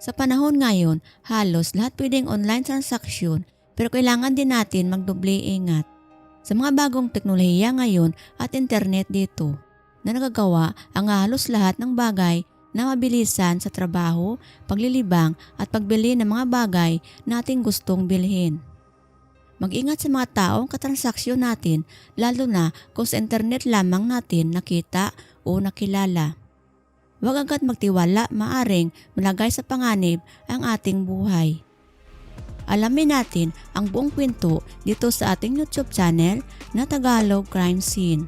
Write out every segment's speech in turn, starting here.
Sa panahon ngayon, halos lahat pwedeng online transaction pero kailangan din natin magdoble ingat. Sa mga bagong teknolohiya ngayon at internet dito na nagagawa ang halos lahat ng bagay na mabilisan sa trabaho, paglilibang at pagbili ng mga bagay na ating gustong bilhin. Mag-ingat sa mga taong katransaksyon natin lalo na kung sa internet lamang natin nakita o nakilala. Huwag agad magtiwala maaring malagay sa panganib ang ating buhay. Alamin natin ang buong kwento dito sa ating YouTube channel na Tagalog Crime Scene.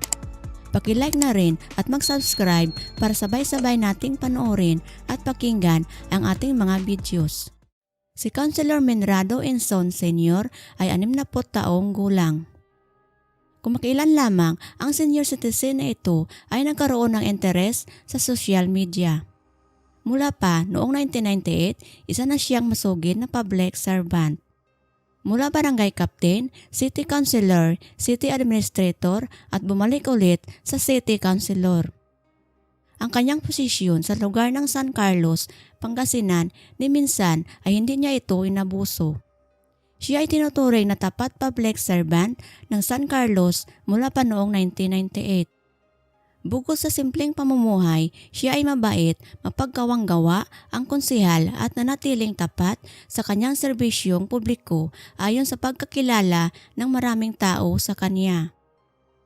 Pakilike na rin at mag-subscribe para sabay-sabay nating panoorin at pakinggan ang ating mga videos. Si Councilor Menrado Enson Sr. ay 60 taong gulang. Kumakilan lamang ang senior citizen na ito ay nagkaroon ng interes sa social media. Mula pa noong 1998, isa na siyang masugid na public servant. Mula barangay captain, city councilor, city administrator at bumalik ulit sa city councilor. Ang kanyang posisyon sa lugar ng San Carlos, Pangasinan ni minsan ay hindi niya ito inabuso. Siya ay tinuturing na tapat public servant ng San Carlos mula pa noong 1998. Bukod sa simpleng pamumuhay, siya ay mabait, mapagkawang gawa, ang konsehal at nanatiling tapat sa kanyang serbisyong publiko ayon sa pagkakilala ng maraming tao sa kanya.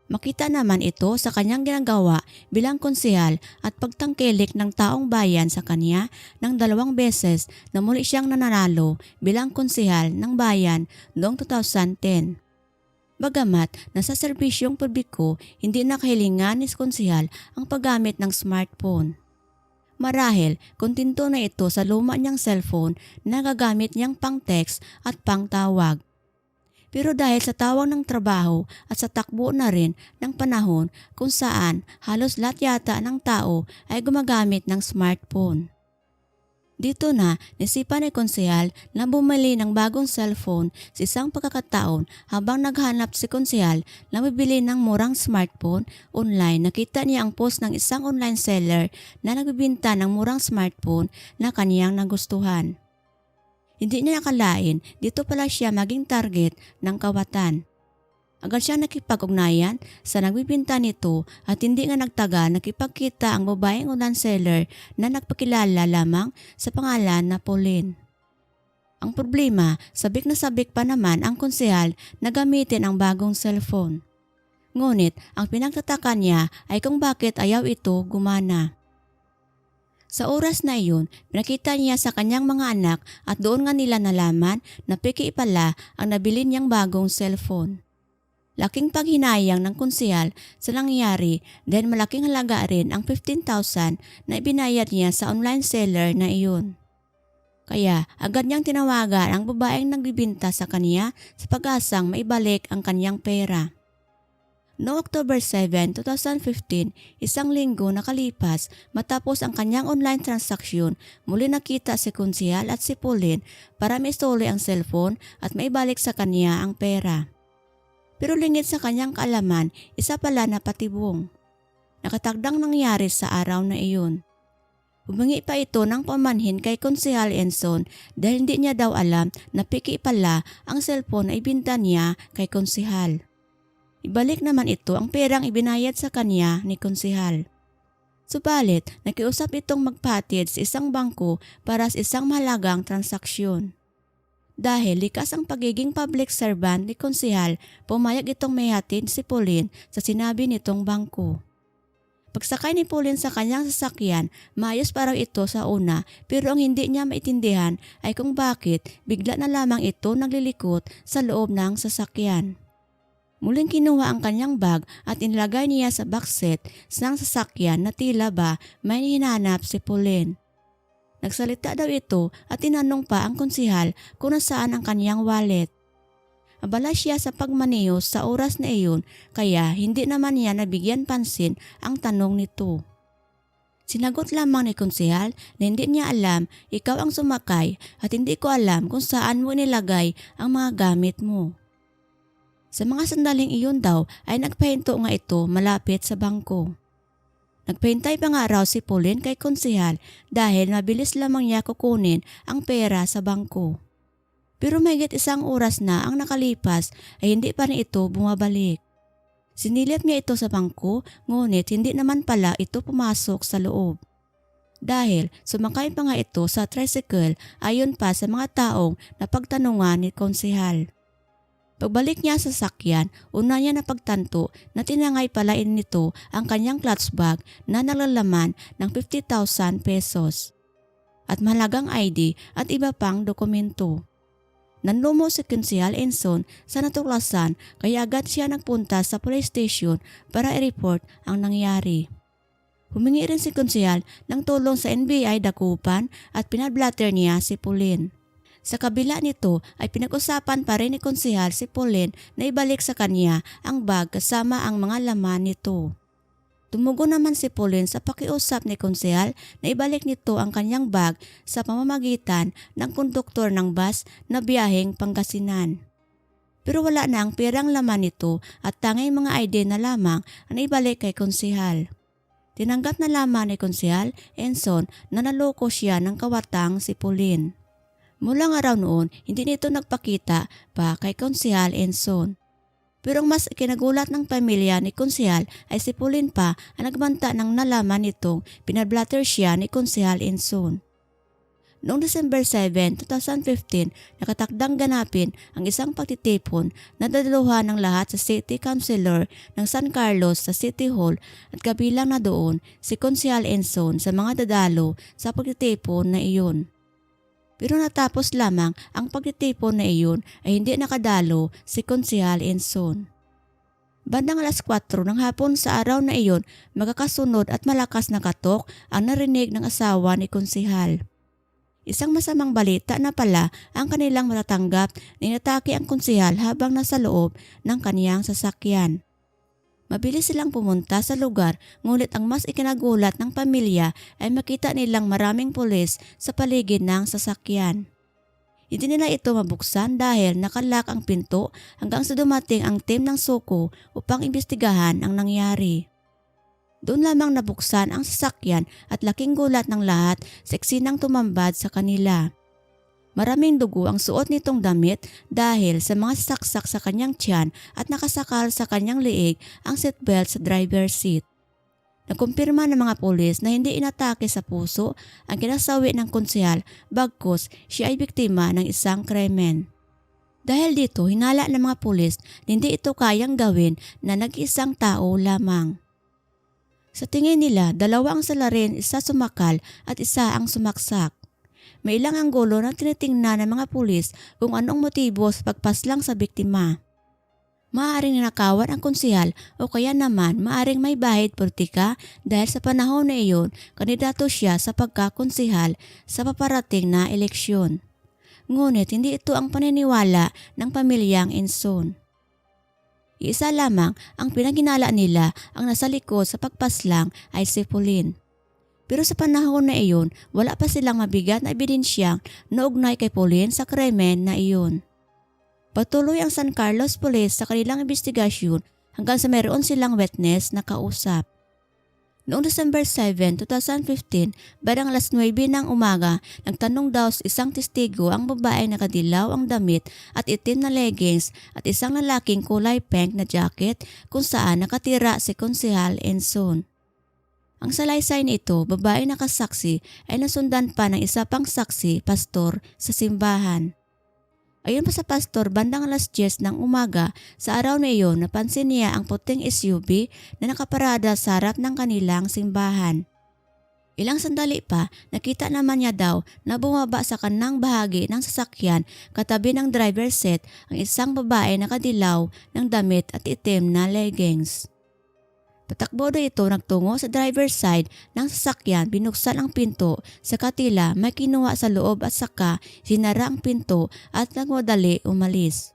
Makita naman ito sa kanyang ginagawa bilang konsehal at pagtangkilik ng taong bayan sa kanya ng dalawang beses na muli siyang nananalo bilang konsehal ng bayan noong 2010. Bagamat nasa serbisyong publiko, hindi nakahilingan ni konsehal ang paggamit ng smartphone. Marahil, kontento na ito sa luma niyang cellphone na gagamit niyang pang-text at pang-tawag. Pero dahil sa tawang ng trabaho at sa takbo na rin ng panahon kung saan halos lahat yata ng tao ay gumagamit ng smartphone. Dito na nisipan ni konsehal na bumili ng bagong cellphone sa isang pagkakataon habang naghanap si konsehal na bibili ng murang smartphone online. Nakita niya ang post ng isang online seller na nagbibinta ng murang smartphone na kaniyang nagustuhan. Hindi niya nakalain dito pala siya maging target ng kawatan. Agad siya nakipag-ugnayan sa nagbibinta nito at hindi nga nagtaga nakipagkita ang babaeng online seller na nagpakilala lamang sa pangalan na Pauline. Ang problema, sabik na sabik pa naman ang konsehal na gamitin ang bagong cellphone. Ngunit ang pinagtataka niya ay kung bakit ayaw ito gumana. Sa oras na iyon, pinakita niya sa kanyang mga anak at doon nga nila nalaman na piki pala ang nabili niyang bagong cellphone. Laking paghinayang ng konsehal sa nangyari dahil malaking halaga rin ang 15,000 na ibinayad niya sa online seller na iyon. Kaya agad niyang tinawagan ang babaeng nagbibinta sa kanya sa pag-asang maibalik ang kanyang pera. No October 7, 2015, isang linggo nakalipas matapos ang kanyang online transaksyon, muli nakita si Kunsihal at si Pauline para maistole ang cellphone at maibalik sa kanya ang pera. Pero lingid sa kanyang kaalaman, isa pala na patibong. Nakatagdang nangyari sa araw na iyon. Humingi pa ito ng pamanhin kay Konsehal Enson dahil hindi niya daw alam na piki pala ang cellphone na ibinta niya kay Konsehal. Ibalik naman ito ang perang ibinayad sa kanya ni konsehal. Subalit, nakiusap itong magpatid sa isang bangko para sa isang mahalagang transaksyon. Dahil likas ang pagiging public servant ni konsehal, pumayag itong mayhatid si Pauline sa sinabi nitong bangko. Pagsakay ni Pauline sa kanyang sasakyan, maayos parang ito sa una pero ang hindi niya maintindihan ay kung bakit bigla na lamang ito naglilikot sa loob ng sasakyan. Muling kinuha ang kanyang bag at inilagay niya sa backseat ng sasakyan na tila ba may hinanap si Pauline. Nagsalita daw ito at tinanong pa ang konsihal kung nasaan ang kanyang wallet. Abala siya sa pagmaneho sa oras na iyon kaya hindi naman niya nabigyan pansin ang tanong nito. Sinagot lamang ni konsihal na hindi niya alam ikaw ang sumakay at hindi ko alam kung saan mo nilagay ang mga gamit mo. Sa mga sandaling iyon daw ay nagpahinto nga ito malapit sa bangko. Nagpahintay pa nga raw si Pauline kay konsehal dahil mabilis lamang niya kukunin ang pera sa bangko. Pero mahigit isang oras na ang nakalipas ay hindi pa rin ito bumabalik. Sinilip niya ito sa bangko ngunit hindi naman pala ito pumasok sa loob. Dahil sumakay pa nga ito sa tricycle ayon pa sa mga taong napagtanungan ni konsehal. Pagbalik niya sa sakyan, una niya napagtanto na tinangay pala nito ang kanyang clutch bag na nalalaman ng 50,000 pesos at mahalagang ID at iba pang dokumento. Nanlumo si Konsehal Enson sa natuklasan kaya agad siya nagpunta sa police station para i-report ang nangyari. Humingi rin si Konsehal ng tulong sa NBI Dakupan at pinablatter niya si Pauline. Sa kabila nito ay pinag-usapan pa rin ni Konsehal si Pauline na ibalik sa kanya ang bag kasama ang mga laman nito. Tumugo naman si Pauline sa pakiusap ni Konsehal na ibalik nito ang kanyang bag sa pamamagitan ng konduktor ng bus na biyaheng Pangasinan. Pero wala na ang perang laman nito at tanging mga ID na lamang ang ibalik kay Konsehal. Tinanggap na lamang ni Konsehal Enson na naloko siya ng kawatang si Pauline. Mula nga raw noon, hindi nito nagpakita pa kay Konsehal Enson. Pero ang mas kinagulat ng pamilya ni Konsehal ay si Pauline pa ang nagbanta ng nalaman nitong pinablatter siya ni Konsehal Enson. Noong December 7, 2015, nakatakdang ganapin ang isang pagtitipon na dadaluhan ng lahat sa City Councilor ng San Carlos sa City Hall at kabilang na doon si Konsehal Enson sa mga dadalo sa pagtitipon na iyon. Pero natapos lamang ang pagtitipon na iyon ay hindi nakadalo si Konsehal Enson. Bandang alas 4 ng hapon sa araw na iyon, magkakasunod at malakas na katok ang narinig ng asawa ni Konsehal. Isang masamang balita na pala ang kanilang matatanggap na inatake ang konsehal habang nasa loob ng kaniyang sasakyan. Mabilis silang pumunta sa lugar ngunit ang mas ikinagulat ng pamilya ay makita nilang maraming pulis sa paligid ng sasakyan. Hindi nila ito mabuksan dahil nakalak ang pinto hanggang sa dumating ang team ng Soko upang imbestigahan ang nangyari. Doon lamang nabuksan ang sasakyan at laking gulat ng lahat sa eksinang tumambad sa kanila. Maraming dugo ang suot nitong damit dahil sa mga saksak sa kanyang tiyan at nakasakal sa kanyang liig ang seatbelt sa driver's seat. Nagkumpirma ng mga pulis na hindi inatake sa puso ang kinasawi ng konsehal bagkus siya ay biktima ng isang krimen. Dahil dito, hinala ng mga pulis na hindi ito kayang gawin na nag-isang tao lamang. Sa tingin nila, dalawa ang salarin, isa sumakal at isa ang sumaksak. May ilang anggulo na tinitingnan ng mga pulis kung anong motibo sa pagpaslang sa biktima. Maaring ninakawan ang konsehal o kaya naman maaring may bahid politika dahil sa panahon na iyon kandidato siya sa pagkakonsehal sa paparating na eleksyon. Ngunit hindi ito ang paniniwala ng pamilyang Enson. Isa lamang ang pinaginala nila ang nasa likod sa pagpaslang ay si Pauline. Pero sa panahon na iyon, wala pa silang mabigat na ebidensyang naugnay kay Pauline sa krimen na iyon. Patuloy ang San Carlos Police sa kanilang investigasyon hanggang sa mayroon silang witness na kausap. Noong December 7, 2015, barang alas 9 ng umaga, nagtanong daw sa isang testigo ang babae na kadilaw ang damit at itim na leggings at isang lalaking kulay pink na jacket kung saan nakatira si Konsehal Enson. Ang salaysay nito, babae nakasaksi ay nasundan pa ng isa pang saksi, pastor, sa simbahan. Ayon pa sa pastor, bandang alas 10 ng umaga, sa araw na iyon napansin niya ang puting SUV na nakaparada sa harap ng kanilang simbahan. Ilang sandali pa, nakita naman niya daw na bumaba sa kanang bahagi ng sasakyan katabi ng driver seat ang isang babae na kadilaw ng damit at itim na leggings. Patakbo na ito nagtungo sa driver's side ng sasakyan binuksan ang pinto sa katila may kinuha sa loob at saka sinara ang pinto at nagmadali umalis.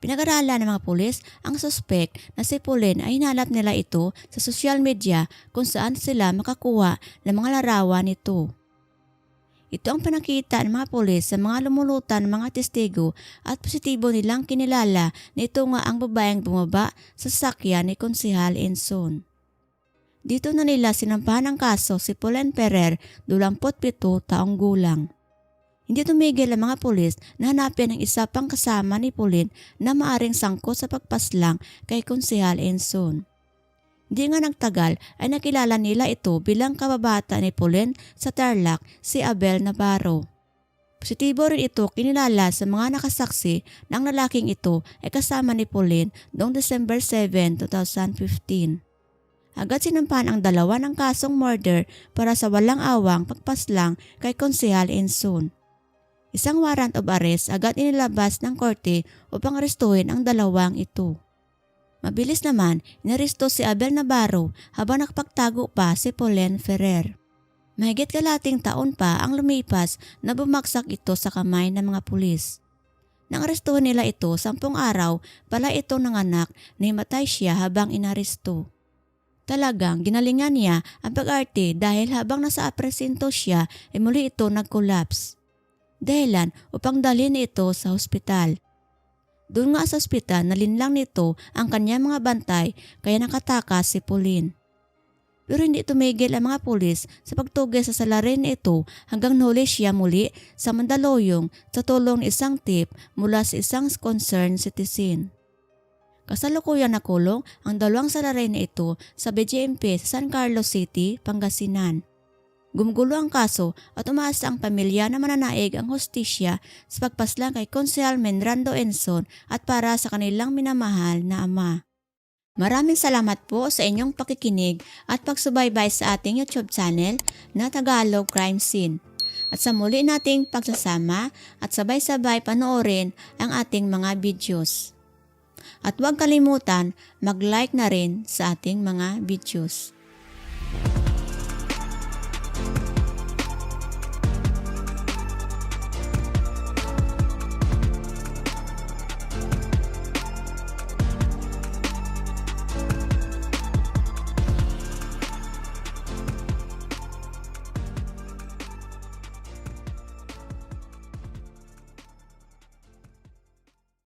Pinag-aralan ng mga pulis ang suspect na si Pauline ay hinalap nila ito sa social media kung saan sila makakuha ng mga larawan nito. Ito ang pinakita ng mga pulis sa mga lumulutan ng mga testigo at positibo nilang kinilala na ito nga ang babaeng bumaba sa sakyan ni Konsehal Enson. Dito na nila sinampahan ng kaso si Pauline Ferrer, 27 taong gulang. Hindi tumigil ang mga pulis na hanapin ang isa pang kasama ni Pauline na maaring sangkot sa pagpaslang kay Konsehal Enson. Hindi nga nagtagal ay nakilala nila ito bilang kababata ni Pauline sa Tarlac, si Abel Navarro. Positibo rin ito kinilala sa mga nakasaksi na ang lalaking ito ay kasama ni Pauline noong December 7, 2015. Agad sinampahan ang dalawa ng kasong murder para sa walang awang pagpaslang kay Konsehal Enson. Isang warrant of arrest agad inilabas ng korte upang arestuhin ang dalawang ito. Mabilis naman, inaresto si Abel Navarro habang nakapagtago pa si Pauline Ferrer. Mahigit kalating taon pa ang lumipas na bumagsak ito sa kamay ng mga pulis. Nang arestuhin nila ito, sampung araw pala ito ng anak na himatay siya habang inaresto. Talagang ginalingan niya ang pag-arte dahil habang nasa apresinto siya ay muli ito nag-collapse. Dahilan upang dalhin ito sa hospital. Doon nga sa ospital nalinlang nito ang kanyang mga bantay kaya nakatakas si Pauline. Pero hindi tumigil ang mga pulis sa pagtugis sa salarin nito hanggang nahuli siya muli sa Mandaluyong sa tulong ni isang tip mula sa isang concerned citizen. Kasalukuyan nakulong ang dalawang salarin ito sa BJMP sa San Carlos City, Pangasinan. Gumugulo ang kaso at umaasa ang pamilya na mananaig ang hostisya sa pagpaslang kay Konsehal Menrando Enson at para sa kanilang minamahal na ama. Maraming salamat po sa inyong pakikinig at pagsubaybay sa ating YouTube channel na Tagalog Crime Scene. At sa muli nating pagsasama at sabay-sabay panoorin ang ating mga videos. At huwag kalimutan mag-like na rin sa ating mga videos.